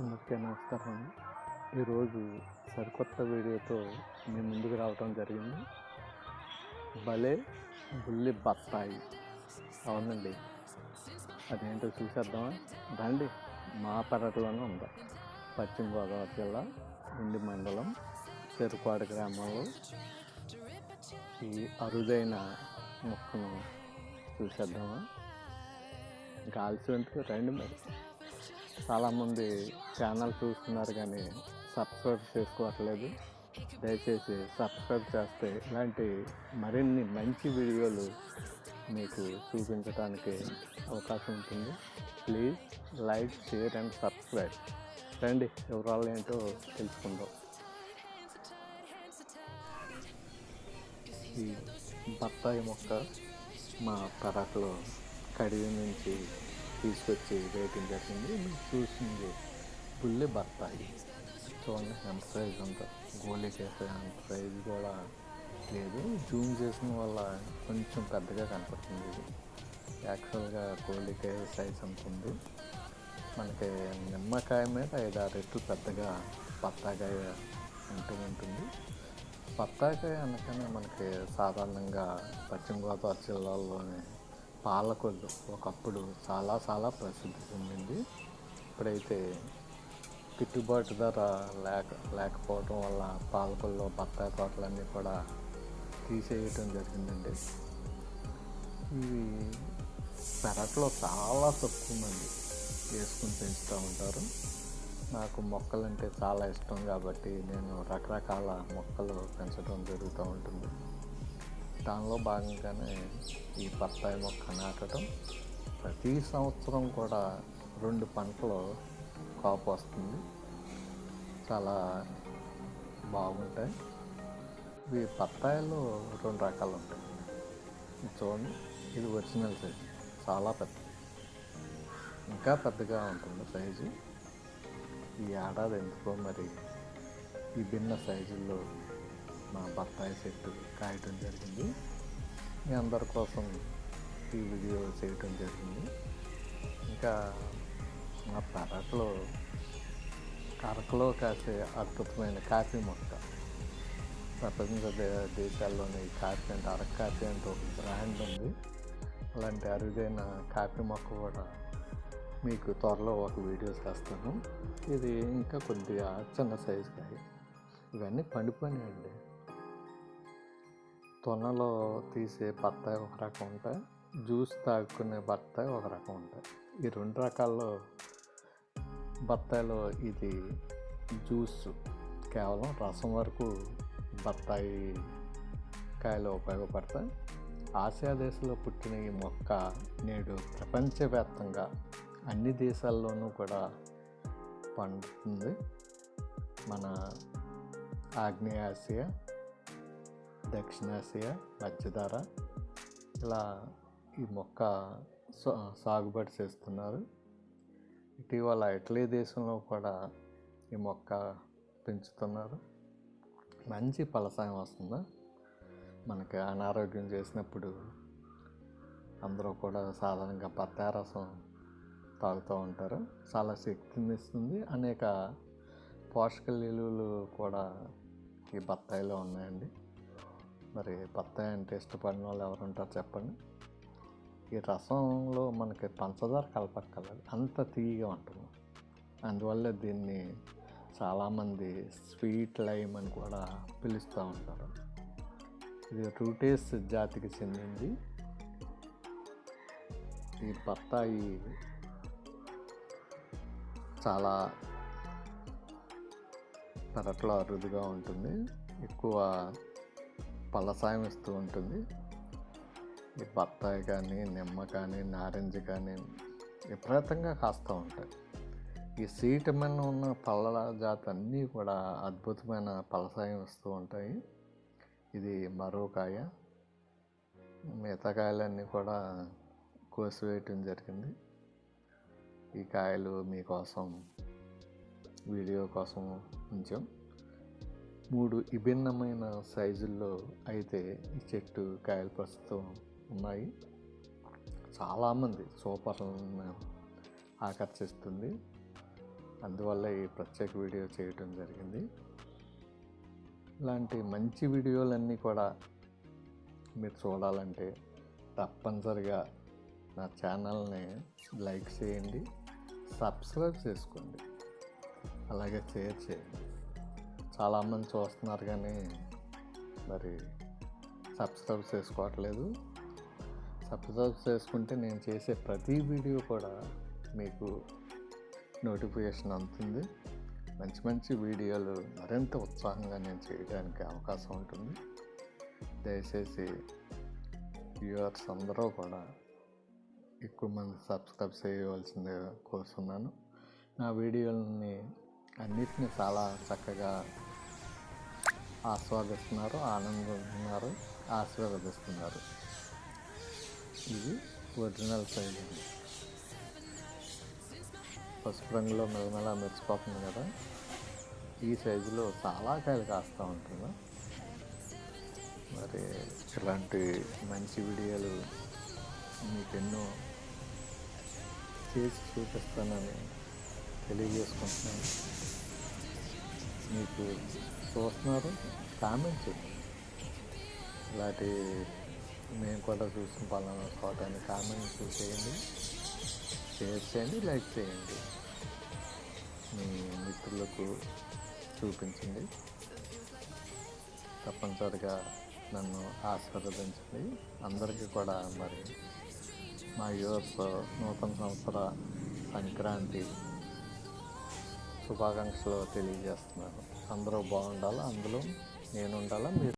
అందరికీ నమస్కారం. ఈరోజు సరికొత్త వీడియోతో మీ ముందుకు రావటం జరిగింది. భలే బుల్లి బత్తాయి. అవునండి. అదేంటో చూసేద్దామా? రండి. మా పెరట్లోనే ఉంది. పశ్చిమ గోదావరి జిల్లా ఉండి మండలం చెరుపాడు గ్రామంలో. ఈ అరుదైన మొక్కను చూసేద్దామా? గాల్సి రండి మరి. చాలామంది ఛానల్ చూస్తున్నారు కానీ సబ్స్క్రైబ్ చేసుకోవట్లేదు. దయచేసి సబ్స్క్రైబ్ చేస్తే ఇలాంటి మరిన్ని మంచి వీడియోలు మీకు చూపించడానికి అవకాశం ఉంటుంది. Please like share and subscribe. రండి వివరాలు ఏంటో తెలుసుకుందాం. ఈ బత్తాయి మొక్క మా పెరట్లో కడిగి నుంచి తీసుకొచ్చి వేయటం జరిగింది చూసింది పుల్లి బత్తాయి చూడండి ఎంత సైజ్ ఉందో. గోళీ చేసే అంత సైజ్ కూడా లేదు. జూమ్ చేసిన వల్ల కొంచెం పెద్దగా కనపడుతుంది ఇది. యాక్చువల్గా గోళీకాయ సైజ్ ఉంటుంది మనకి నిమ్మకాయ మీద ఐదారు రెట్లు పెద్దగా పత్తాకాయ ఉంటూ ఉంటుంది. పత్తాకాయ అనగానే మనకి సాధారణంగా పశ్చిమ గోదావరి పాలకొల్లు ఒకప్పుడు చాలా చాలా ప్రసిద్ధి చెందింది. ఇప్పుడైతే గిట్టుబాటు ధర లేక లేకపోవడం వల్ల పాలకొల్లు బత్తాయి తోటలన్నీ కూడా తీసేయటం జరిగిందండి. ఇవి పెరట్లో చాలా తక్కువ మంది వేసుకుని పెంచుతూ ఉంటారు. నాకు మొక్కలంటే చాలా ఇష్టం కాబట్టి నేను రకరకాల మొక్కలు పెంచడం జరుగుతూ ఉంటుంది. దానిలో భాగంగానే ఈ బత్తాయి మొక్క నాటడం. ప్రతి సంవత్సరం కూడా రెండు పంటలు కాపు వస్తుంది. చాలా బాగుంటాయి. ఈ బత్తాయిలో రెండు రకాలు ఉంటాయి. చూడండి ఇది ఒరిజినల్ సైజు. చాలా పెద్ద. ఇంకా పెద్దగా ఉంటుంది సైజు. ఈ ఏడాది ఎందుకో మరి విభిన్న సైజుల్లో మా బత్తాయి చెట్టు కాయటం జరిగింది. మీ అందరి కోసం ఈ వీడియో చేయటం జరిగింది. ఇంకా మా పెరట్లో కరకలో కాసే అద్భుతమైన కాఫీ మొక్క. ప్రపంచ దేశాల్లోని కాఫీ అంటే అరకు కాఫీ అంటే ఒక బ్రాండ్ ఉంది. అలాంటి అరుదైన కాఫీ మొక్క కూడా మీకు త్వరలో ఒక వీడియో చేస్తాను. ఇది ఇంకా కొద్దిగా చిన్న సైజు కాయ ఇవన్నీ పండిపోయినాయండి. తొనలో తీసే బత్తాయి ఒక రకం ఉంటాయి. జ్యూస్ తాగుకునే బత్తాయి ఒక రకం ఉంటాయి. ఈ రెండు రకాల్లో బత్తాయిలో ఇది జ్యూస్ కేవలం రసం వరకు బత్తాయి కాయలు ఉపయోగపడతాయి. ఆసియా దేశంలో పుట్టిన ఈ మొక్క నేడు ప్రపంచవ్యాప్తంగా అన్ని దేశాల్లోనూ కూడా పండుతుంది. మన ఆగ్నేయాసియా దక్షిణాసియా మధ్యధర ఇలా ఈ మొక్క సాగుబడి చేస్తున్నారు. ఇటీవల ఇటలీ దేశంలో కూడా ఈ మొక్క పెంచుతున్నారు. మంచి ఫలసాయం వస్తుంది? మనకి అనారోగ్యం చేసినప్పుడు అందరూ కూడా సాధారణంగా పత్తారసం రసం తాగుతూ ఉంటారు. చాలా శక్తిని ఇస్తుంది. అనేక పోషక విలువలు కూడా ఈ బత్తాయిలో ఉన్నాయండి. మరి బత్తాయి అంటే ఇష్టపడిన వాళ్ళు ఎవరు ఉంటారు చెప్పండి? ఈ రసంలో మనకి పంచదార కలపక్కర్లేదు. అంత తీయగా ఉంటుంది. అందువల్ల దీన్ని చాలామంది స్వీట్ లైమ్ అని కూడా పిలుస్తూ ఉంటారు. ఇది రూటేస్ జాతికి చెందింది. ఈ బత్తాయి చాలా పెరట్లో అరుదుగా ఉంటుంది. ఎక్కువ పలసాయం ఇస్తూ ఉంటుంది. ఈ బత్తాయి కానీ నిమ్మ కానీ నారింజ కానీ విపరీతంగా కాస్తూ ఉంటాయి. ఈ సీట్ మీద ఉన్న పళ్ళ జాతి అన్నీ కూడా అద్భుతమైన పలసాయం ఇస్తూ ఉంటాయి. ఇది మరో కాయ మిగతా కాయలన్నీ కూడా కోసివేయటం జరిగింది. ఈ కాయలు మీకోసం వీడియో కోసం ఉంచాం. మూడు విభిన్నమైన సైజుల్లో అయితే ఈ చెట్టు కాయలు ప్రస్తుతం ఉన్నాయి. చాలామంది సూపర్లను ఆకర్షిస్తుంది. అందువల్ల ఈ ప్రత్యేక వీడియో చేయటం జరిగింది. ఇలాంటి మంచి వీడియోలన్నీ కూడా మీరు చూడాలంటే తప్పనిసరిగా నా ఛానల్ని లైక్ చేయండి సబ్స్క్రైబ్ చేసుకోండి. అలాగే షేర్ చేయండి. చాలామంది చూస్తున్నారు కానీ మరి సబ్స్క్రైబ్ చేసుకోవట్లేదు. సబ్స్క్రైబ్ చేసుకుంటే నేను చేసే ప్రతి వీడియో కూడా మీకు నోటిఫికేషన్ అందుతుంది. మంచి మంచి వీడియోలు మరింత ఉత్సాహంగా నేను చేయడానికి అవకాశం ఉంటుంది. దయచేసి వ్యూవర్స్ అందరూ కూడా ఎక్కువ మంది సబ్స్క్రైబ్ చేయవలసిందే కోరుతున్నాను. నా వీడియోలని అన్నిటిని చాలా చక్కగా ఆస్వాదిస్తున్నారు ఆనందిస్తున్నారు ఆశీర్వదిస్తున్నారు. ఇది ఒరిజినల్ సైజ్ అండి. పసుపు రంగులో మెలమెలా మెరిచిపోతుంది కదా. ఈ సైజులో చాలా కాయలు కాస్తూ ఉంటుంది మరి ఇలాంటి మంచి వీడియోలు మీకు ఎన్నో చేసి చూపిస్తానని తెలియజేసుకుంటున్నాను. మీకు చూస్తున్నారు కామెంట్ చేయండి. ఇలాంటి మేము కూడా చూసిన పలానా అని కామెంట్ చేయండి. షేర్ చేయండి లైక్ చేయండి. మీ మిత్రులకు చూపించండి. తప్పనిసరిగా నన్ను ఆశీర్వదించండి. అందరికీ కూడా మరి మా యువర్స్ నూతన సంవత్సర సంక్రాంతి శుభాకాంక్షలు తెలియజేస్తున్నాను. అందరూ బాగుండాలా? అందులో నేను ఉండాలా? మీరు